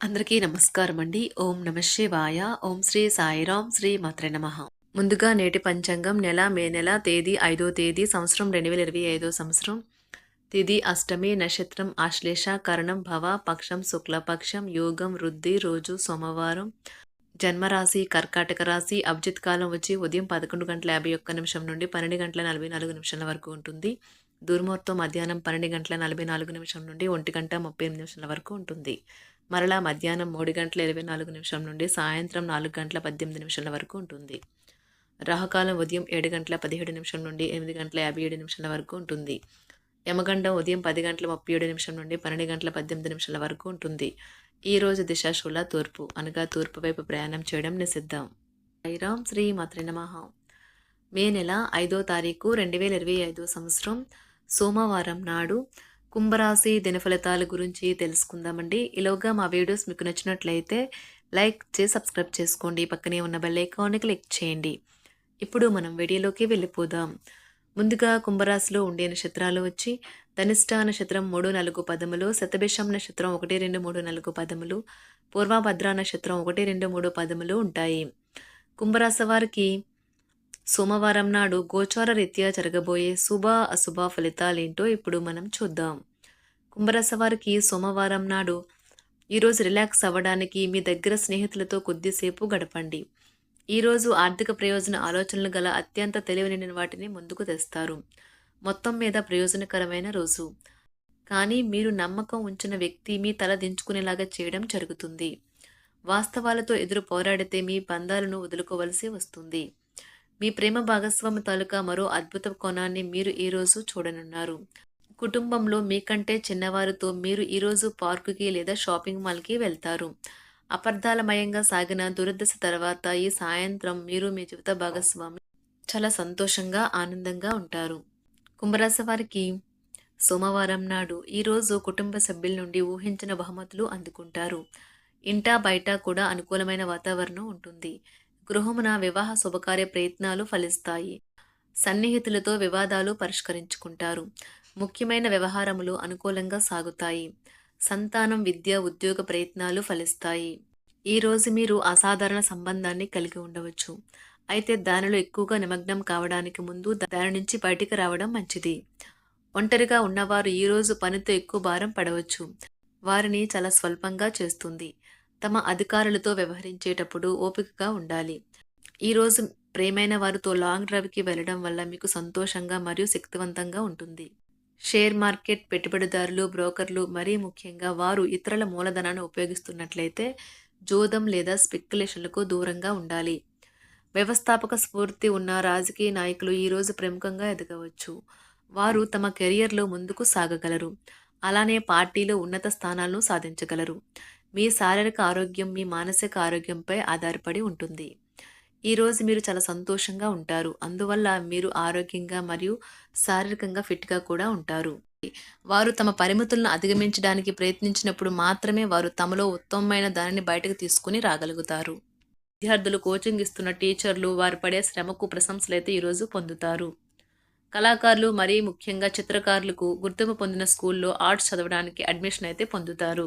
అందరికీ నమస్కారం అండి. ఓం నమ శివాయ. ఓం శ్రీ సాయిరాం శ్రీ మాత్రే నమ. ముందుగా నేటి పంచాంగం నెల మే నెల తేదీ ఐదో తేదీ సంవత్సరం రెండు వేల ఇరవై ఐదో సంవత్సరం. తిది అష్టమి నక్షత్రం ఆశ్లేష కరణం భవ పక్షం శుక్లపక్షం యోగం వృద్ధి రోజు సోమవారం. జన్మరాశి కర్కాటక రాశి అభిజిత్ కాలం వచ్చి ఉదయం పదకొండు గంటల యాభై ఒక్క నిమిషం నుండి పన్నెండు గంటల నలభై నాలుగు నిమిషాల వరకు ఉంటుంది. దుర్ముహూర్తం మధ్యాహ్నం పన్నెండు గంటల నలభై నాలుగు నిమిషం నుండి ఒంటి గంట ముప్పై ఎనిమిది నిమిషాల వరకు ఉంటుంది. మరలా మధ్యాహ్నం మూడు గంటల ఇరవై నాలుగు నిమిషం నుండి సాయంత్రం నాలుగు గంటల పద్దెనిమిది నిమిషాల వరకు ఉంటుంది. రాహుకాలం ఉదయం ఏడు గంటల పదిహేడు నిమిషం నుండి ఎనిమిది గంటల యాభై ఏడు నిమిషాల వరకు ఉంటుంది. యమగండం ఉదయం పది గంటల ముప్పై ఏడు నిమిషం నుండి పన్నెండు గంటల పద్దెనిమిది నిమిషాల వరకు ఉంటుంది. ఈ రోజు దిశాశూల తూర్పు అనగా తూర్పు వైపు ప్రయాణం చేయడం నిషిద్ధం. శ్రీరామ్ శ్రీ మాత్రి నమః. మే నెల ఐదో తారీఖు రెండు వేల ఇరవై ఐదో సంవత్సరం సోమవారం నాడు కుంభరాశి దినఫలితాల గురించి తెలుసుకుందామండి. ఈలోగా మా వీడియోస్ మీకు నచ్చినట్లయితే లైక్ చేసి సబ్స్క్రైబ్ చేసుకోండి. పక్కనే ఉన్న బెల్ ఐకాన్ని క్లిక్ చేయండి. ఇప్పుడు మనం వీడియోలోకి వెళ్ళిపోదాం. ముందుగా కుంభరాశిలో ఉండే నక్షత్రాలు వచ్చి ధనిష్ట నక్షత్రం మూడు నాలుగు పదములు శతభిషం నక్షత్రం ఒకటి రెండు మూడు నాలుగు పదములు పూర్వభద్ర నక్షత్రం ఒకటి రెండు మూడు పదములు ఉంటాయి. కుంభరాశి వారికి సోమవారం నాడు గోచార రీత్యా జరగబోయే శుభ అశుభ ఫలితాలేంటో ఇప్పుడు మనం చూద్దాం. కుంభరాశి వారికి సోమవారం నాడు ఈరోజు రిలాక్స్ అవ్వడానికి మీ దగ్గర స్నేహితులతో కొద్దిసేపు గడపండి. ఈరోజు ఆర్థిక ప్రయోజన ఆలోచనలు గల అత్యంత తెలివైన వాటిని ముందుకు తెస్తారు. మొత్తం మీద ప్రయోజనకరమైన రోజు. కానీ మీరు నమ్మకం ఉంచిన వ్యక్తి మీ తల దించుకునేలాగా చేయడం జరుగుతుంది. వాస్తవాలతో ఎదురు పోరాడితే మీ బంధాలను వదులుకోవలసి వస్తుంది. మీ ప్రేమ భాగస్వామి తాలూకా మరో అద్భుత కోణాన్ని మీరు ఈరోజు చూడనున్నారు. కుటుంబంలో మీకంటే చిన్నవారితో మీరు ఈరోజు పార్కుకి లేదా షాపింగ్ మాల్కి వెళ్తారు. అపర్ధాలమయంగా సాగిన దురదశ తర్వాత ఈ సాయంత్రం మీరు మీ జీవిత భాగస్వామి. చాలా సంతోషంగా ఆనందంగా ఉంటారు. కుంభరాశి వారికి సోమవారం నాడు ఈరోజు కుటుంబ సభ్యుల నుండి ఊహించిన బహుమతులు అందుకుంటారు. ఇంటా బయట కూడా అనుకూలమైన వాతావరణం ఉంటుంది. గృహమున వివాహ శుభకార్య ప్రయత్నాలు ఫలిస్తాయి. సన్నిహితులతో వివాదాలు పరిష్కరించుకుంటారు. ముఖ్యమైన వ్యవహారములు అనుకూలంగా సాగుతాయి. సంతానం విద్య ఉద్యోగ ప్రయత్నాలు ఫలిస్తాయి. ఈ రోజు మీరు అసాధారణ సంబంధాన్ని కలిగి ఉండవచ్చు. అయితే దానిలో ఎక్కువగా నిమగ్నం కావడానికి ముందు దాని నుంచి బయటికి రావడం మంచిది. ఒంటరిగా ఉన్నవారు ఈరోజు పనితో ఎక్కువ భారం పడవచ్చు. వారిని చాలా స్వల్పంగా చేస్తుంది. తమ అధికారులతో వ్యవహరించేటప్పుడు ఓపికగా ఉండాలి. ఈరోజు ప్రేమైన వారితో లాంగ్ డ్రైవ్కి వెళ్ళడం వల్ల మీకు సంతోషంగా మరియు శక్తివంతంగా ఉంటుంది. షేర్ మార్కెట్ పెట్టుబడిదారులు బ్రోకర్లు మరీ ముఖ్యంగా వారు ఇతరుల మూలధనాన్ని ఉపయోగిస్తున్నట్లయితే జోదం లేదా స్పెక్యులేషన్లకు దూరంగా ఉండాలి. వ్యవస్థాపక స్ఫూర్తి ఉన్న రాజకీయ నాయకులు ఈరోజు ప్రముఖంగా ఎదగవచ్చు. వారు తమ కెరియర్లో ముందుకు సాగగలరు. అలానే పార్టీలో ఉన్నత స్థానాలను సాధించగలరు. మీ శారీరక ఆరోగ్యం మీ మానసిక ఆరోగ్యంపై ఆధారపడి ఉంటుంది. ఈరోజు మీరు చాలా సంతోషంగా ఉంటారు. అందువల్ల మీరు ఆరోగ్యంగా మరియు శారీరకంగా ఫిట్గా కూడా ఉంటారు. వారు తమ పరిమితులను అధిగమించడానికి ప్రయత్నించినప్పుడు మాత్రమే వారు తమలో ఉత్తమమైన దానిని బయటకు తీసుకుని రాగలుగుతారు. విద్యార్థులు కోచింగ్ ఇస్తున్న టీచర్లు వారు పడే శ్రమకు ప్రశంసలైతే ఈరోజు పొందుతారు. కళాకారులు మరీ ముఖ్యంగా చిత్రకారులకు గుర్తింపు పొందిన స్కూల్లో ఆర్ట్స్ చదవడానికి అడ్మిషన్ అయితే పొందుతారు.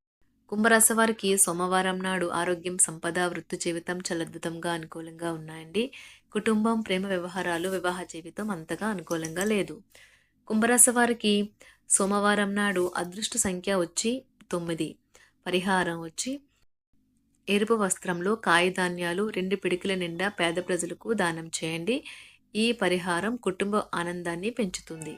కుంభరాశి వారికి సోమవారం నాడు ఆరోగ్యం సంపద వృత్తి జీవితం చాలా అద్భుతంగా అనుకూలంగా ఉన్నాయండి. కుటుంబం ప్రేమ వ్యవహారాలు వివాహ జీవితం అంతగా అనుకూలంగా లేదు. కుంభరాశి వారికి సోమవారం నాడు అదృష్ట సంఖ్య వచ్చి తొమ్మిది. పరిహారం వచ్చి ఎరుపు వస్త్రంలో కాయధాన్యాలు రెండు పిడికిల నిండా పేద ప్రజలకు దానం చేయండి. ఈ పరిహారం కుటుంబ ఆనందాన్ని పెంచుతుంది.